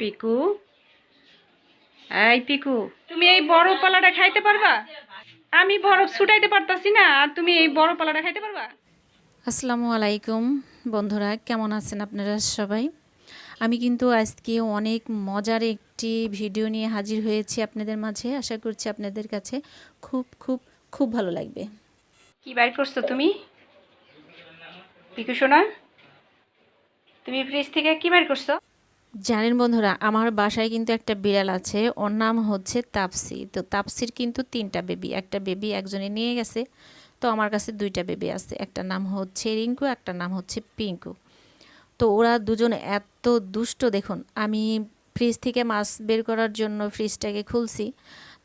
পিকু। এই পিকু তুমি এই বড় পালাটা খাইতে পারবা? আমি বরফ ছুটাইতে পারতাছি না আর তুমি এই বড় পালাটা খাইতে পারবা? আসসালামু আলাইকুম বন্ধুরা কেমন আছেন আপনারা সবাই? আমি কিন্তু আজকে অনেক মজার একটি ভিডিও নিয়ে হাজির হয়েছি আপনাদের মাঝে। আশা করছি আপনাদের কাছে খুব খুব খুব ভালো লাগবে। কি বাইর করছ তুমি? পিকু সোনা তুমি ফ্রিজ থেকে কি বাইর করছ? জানেন বন্ধুরা, আমার বাসায় কিন্তু একটা বিড়াল আছে, ওর নাম হচ্ছে তাপসি। তো তাপসির কিন্তু তিনটা বেবি, একটা বেবি একজনে নিয়ে গেছে, তো আমার কাছে দুইটা বেবি আছে, একটা নাম হচ্ছে রিঙ্কু, একটা নাম হচ্ছে পিঙ্কু। তো ওরা দুজন এত দুষ্ট, দেখুন, আমি ফ্রিজ থেকে মাছ বের করার জন্য ফ্রিজটাকে খুলছি,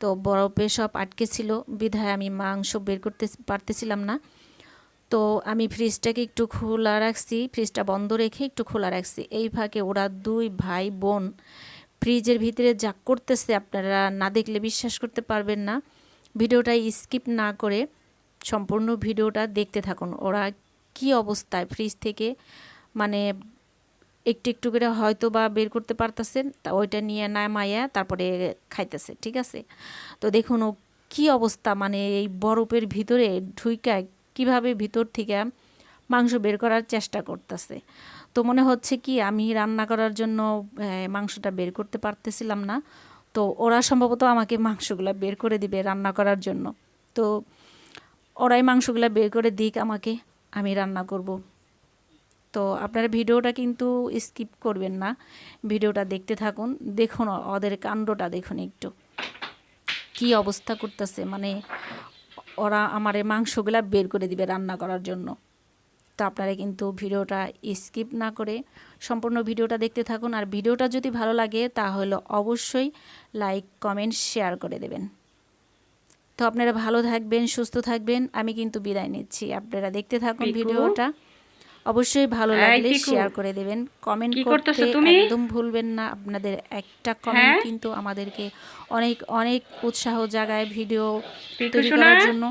তো বরফে সব আটকে ছিল, বিধায় আমি মাংস বের করতে পারতেছিলাম না। তো আমি ফ্রিজটাকে একটু খোলা রাখছি, ফ্রিজটা বন্ধ রেখে একটু খোলা রাখছি। এই ফাঁকে ওরা দুই ভাই বোন ফ্রিজের ভিতরে যা করতেছে আপনারা না দেখলে বিশ্বাস করতে পারবেন না। ভিডিওটা স্কিপ না করে সম্পূর্ণ ভিডিওটা দেখতে থাকুন। ওরা কি অবস্থায় ফ্রিজ থেকে মানে একটু একটু করে হয়তো বা বের করতে পারতেছেন তা ওইটা নিয়ে নামাইয়া তারপরে খাইতেছে, ঠিক আছে? তো দেখুন ও কী অবস্থা মানে এই বরফের ভিতরে ঢুইকা কীভাবে ভিতর থেকে মাংস বের করার চেষ্টা করতেছে। তো মনে হচ্ছে কি, আমি রান্না করার জন্য মাংসটা বের করতে পারতেছিলাম না। তো ওরা সম্ভবত আমাকে মাংসগুলো বের করে দিবে রান্না করার জন্য। তো ওরাই মাংসগুলো বের করে দিক আমাকে, আমি রান্না করব। তো আপনারা ভিডিওটা কিন্তু স্কিপ করবেন না। ভিডিওটা দেখতে থাকুন, দেখুন, ওদের কাণ্ডটা দেখুন একটু। কি অবস্থা করতেছে মানে ওরা আমার এই মাংসগুলা বের করে দিবে রান্না করার জন্য। তো আপনারা কিন্তু ভিডিওটা স্কিপ না করে সম্পূর্ণ ভিডিওটা দেখতে থাকুন। আর ভিডিওটা যদি ভালো লাগে তাহলে অবশ্যই লাইক কমেন্ট শেয়ার করে দেবেন। তো আপনারা ভালো থাকবেন সুস্থ থাকবেন। আমি কিন্তু বিদায় নিচ্ছি। আপনারা দেখতে থাকুন ভিডিওটা। অবশ্যই ভালো লাগলে শেয়ার করে দেবেন। কমেন্ট করতে? একদম ভুলবেন না। আপনাদের একটা কমেন্ট হ্যাঁ? কিন্তু আমাদেরকে অনেক অনেক উৎসাহ জাগায় ভিডিও তৈরি করার জন্য।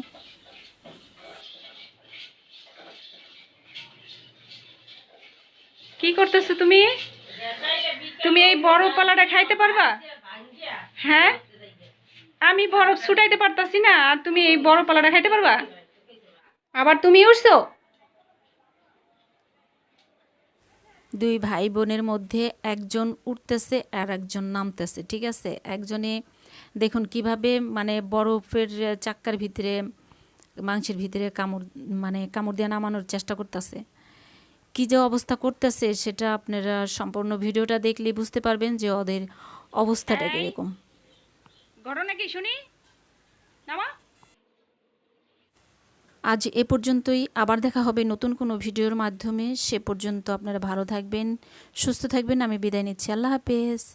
কি করতেছো তুমি? তুমি এই বড় পালাটা খাইতে পারবা? হ্যাঁ? আমি বরফ ছুটাইতে পারতাছি না আর তুমি এই বড় পালাটা খাইতে পারবা? আবার তুমি উঠছো? দুই ভাই বোনের মধ্যে একজন উঠতেছে আর একজন নামতেছে ঠিক আছে? একজনে দেখুন কীভাবে মানে বরফের চাক্কার ভিতরে মাংসের ভিতরে কামড় মানে কামড় দিয়ে নামানোর চেষ্টা করতেছে। কি যে অবস্থা করতেছে সেটা আপনারা সম্পূর্ণ ভিডিওটা দেখলে বুঝতে পারবেন যে ওদের অবস্থাটা। কীরকম। ঘটনা কি শুনি? নামা? আজ এ পর্যন্তই। আবার দেখা হবে নতুন কোনো ভিডিওর মাধ্যমে। সে পর্যন্ত আপনারা ভালো থাকবেন, সুস্থ থাকবেন। আমি বিদায় নিচ্ছি। আল্লাহ হাফেজ।